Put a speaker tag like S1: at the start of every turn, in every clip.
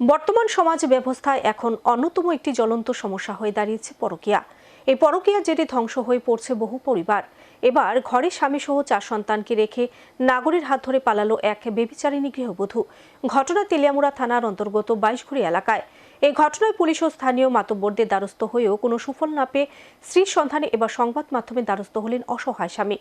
S1: বর্তমান সমাজ ব্যবস্থায় এখন অন্যতম একটি জ্বলন্ত সমস্যা হয়ে দাঁড়িয়েছে পরকীয়া। এই পরকীয়া জেরে ধ্বংস হয়ে পড়ছে বহু পরিবার। এবার ঘরে স্বামী সহ চার সন্তানকে রেখে নাগরের হাত ধরে পালালো এক বেবিচারিণী গৃহবধূ। ঘটনা তেলিয়ামুড়া থানার অন্তর্গত বাইশঘুরি এলাকায়। এই ঘটনায় পুলিশ ও স্থানীয় মাতব্বরদের দ্বারস্থ হয়েও কোনো সুফল না পেয়ে স্ত্রীর সন্ধানে এবার সংবাদ মাধ্যমে দ্বারস্থ হলেন অসহায় স্বামী।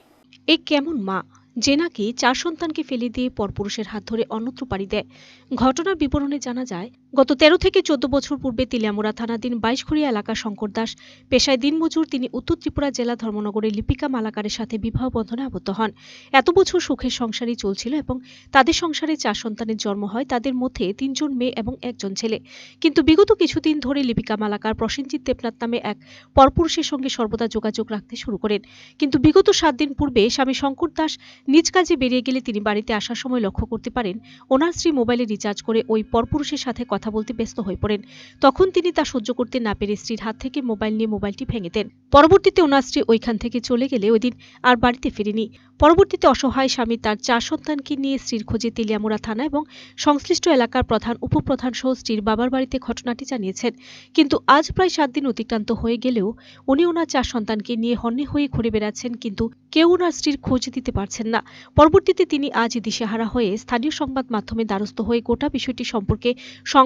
S1: এই কেমন মা? যে নাকি চার সন্তানকে ফেলে দিয়ে পরপুরুষের হাত ধরে অন্যত্র পাড়ি দেয়। ঘটনার বিবরণে জানা যায় গত তেরো থেকে চোদ্দ বছর পূর্বে তিলিয়ামুড়া থানাধীন বাইশখড়িয়া এলাকা শঙ্কর দাস পেশায় দিনমজুর তিনি উত্তর ত্রিপুরা জেলা ধর্মনগরের লিপিকা মালাকারের সাথে বিবাহ বন্ধনে আবদ্ধ হন। এত বছর সুখের সংসারই চলছিল এবং তাদের সংসারে চার সন্তানের জন্ম হয়, তাদের মধ্যে তিনজন মেয়ে এবং একজন ছেলে। কিন্তু বিগত কিছুদিন ধরে লিপিকা মালাকার প্রসেনজিৎ দেবনাথ নামে এক পরপুরুষের সঙ্গে সর্বদা যোগাযোগ রাখতে শুরু করেন। কিন্তু বিগত সাত দিন পূর্বে স্বামী শঙ্কর দাস নিজ কাজে বেরিয়ে গেলে তিনি বাড়িতে আসার সময় লক্ষ্য করতে পারেন, ওনার স্ত্রী মোবাইলে রিচার্জ করে ওই পরপুরুষের সাথে কথা বলতে ব্যস্ত হয়ে পড়েন। তখন তিনি তা সহ্য করতে না পেরে স্ত্রীর হাত থেকে মোবাইল নিয়ে মোবাইলটি ভেঙে দেন। পরবর্তীতে ওনার স্ত্রী ওইখান থেকে চলে গেলে ওই আর বাড়িতে ফেরেনি। পরবর্তীতে অসহায় স্বামী তার চার সন্তানকে নিয়ে স্ত্রীর খোঁজে তেলিয়ামুড়া থানা এবং সংশ্লিষ্ট এলাকার প্রধান, উপপ্রধান সহ স্ত্রীর বাবার বাড়িতে ঘটনাটি জানিয়েছেন। কিন্তু আজ প্রায় সাত দিন অতিক্রান্ত হয়ে গেলেও উনি ওনার চার সন্তানকে নিয়ে হন্যে হয়ে ঘুরে বেড়াচ্ছেন কিন্তু কেউ ওনার স্ত্রীর খোঁজ দিতে পারছেন না। পরবর্তীতে তিনি আজ দিশেহারা হয়ে স্থানীয় সংবাদ মাধ্যমে দ্বারস্থ হয়ে গোটা বিষয়টি সম্পর্কে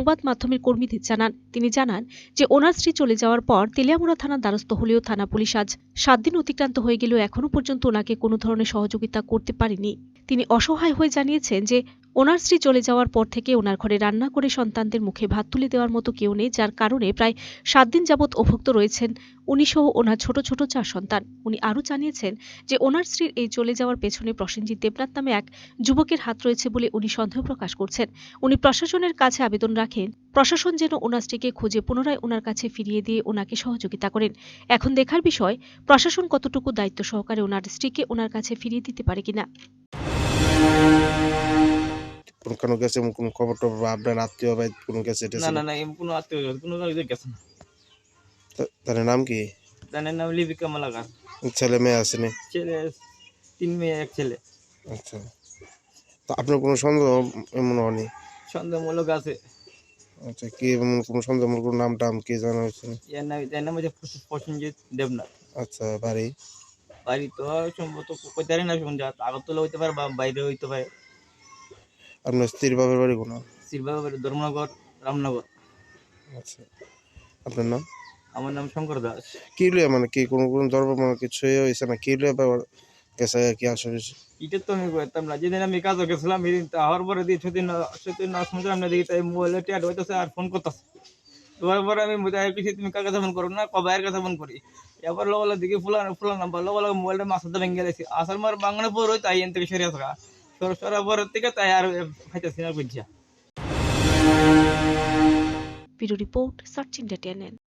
S1: সংবাদ মাধ্যমের কর্মীদের জানান। তিনি জানান যে, ওনার স্ত্রী চলে যাওয়ার পর তেলিয়ামুড়া থানার দ্বারস্থ হলেও থানা পুলিশ আজ সাত দিন অতিক্রান্ত হয়ে গেলেও এখনও পর্যন্ত ওনাকে কোনো ধরনের সহযোগিতা করতে পারেনি। তিনি অসহায় হয়ে জানিয়েছেন যে ওনার স্ত্রী চলে যাওয়ার পর থেকে ওনার ঘরে রান্না করে সন্তানদের মুখে ভাত তুলে দেওয়ার মতো কেউ নেই, যার কারণে প্রায় সাত দিন যাবৎ অভুক্ত রয়েছেন উনি সহ ওনার ছোট ছোট চার সন্তান। উনি আরও জানিয়েছেন যে, ওনার স্ত্রীর এই চলে যাওয়ার পেছনে প্রসেনজিৎ দেবনাথ নামে এক যুবকের হাত রয়েছে বলে উনি সন্দেহ প্রকাশ করছেন। উনি প্রশাসনের কাছে আবেদন রাখেন, প্রশাসন যেন ওনার স্ত্রীকে খুঁজে পুনরায় ওনার কাছে ফিরিয়ে দিয়ে ওনাকে সহযোগিতা করেন। এখন দেখার বিষয়, প্রশাসন কতটুকু দায়িত্ব সহকারে ওনার স্ত্রীকে ওনার কাছে ফিরিয়ে দিতে পারে কিনা।
S2: কোন কোনো গেছে কোন খবর টবর বা আপনার আত্মীয় বা কোনো গেছে
S3: না না না এমন কোনো আত্মীয় কোনো গেছে না।
S2: তার নাম কি?
S3: তার নাম লিপিকা মালাকার।
S2: ছেলে মেয়ে আসেনি
S3: ছেলে তিন মেয়ে এক ছেলে।
S2: আচ্ছা। তো আপনার কোনো সন্দেহ এমন হয়নি?
S3: সন্দেহমূলক আছে।
S2: আচ্ছা কি এমন কোনো সন্দেহমূলক নাম টাম কি জানা হয়েছে?
S3: এর নাম এর নাম হচ্ছে প্রসেন- প্রসেনজিৎ দেবনাথ।
S2: আচ্ছা বাড়ি?
S3: বাড়ি তো সম্ভবত পারি না শুনছে আগরতলা হইতে পারে বা বাইরে হইতে পারে।
S2: আপনার স্ত্রীর বাবার বাড়ি কোনো
S3: বাড়ি ধর্মনগর রামনগর।
S2: আচ্ছা। আপনার নাম?
S3: আমার নাম শঙ্কর দাস।
S2: কি লিয়ে মানে কি কোনো কোনো ধর্ম মানে কিছু ইয়ে হয়েছে না? কি লিয়ে ব্যাপার গেছে কি আসলে
S3: এটা তো আমি করতাম না। যেদিন আমি কাজও গেছিলাম এদিন তো হওয়ার পরে দিয়ে সেদিন সেদিন না শুনছিলাম না দেখি তাই মোবাইলে টিয়ার হইতেছে আর ফোন করতেছে। তোমার পরে আমি বুঝাই কিছু তুমি কার কাছে ফোন করো না? কবাইয়ের কাছে ফোন করি? এবার লোক দিকে ফুলান ফুলান নাম্বার লোক মোবাইলটা মাথাতে ভেঙে গেছি আসার মার বাংলা পর হই তাই এন থেকে সরে আসা। সর সরার পরের থেকে তাই আর খাইতেছি না বুঝছা
S1: ব্যুরো রিপোর্ট সার্চিং ইন্ডিয়া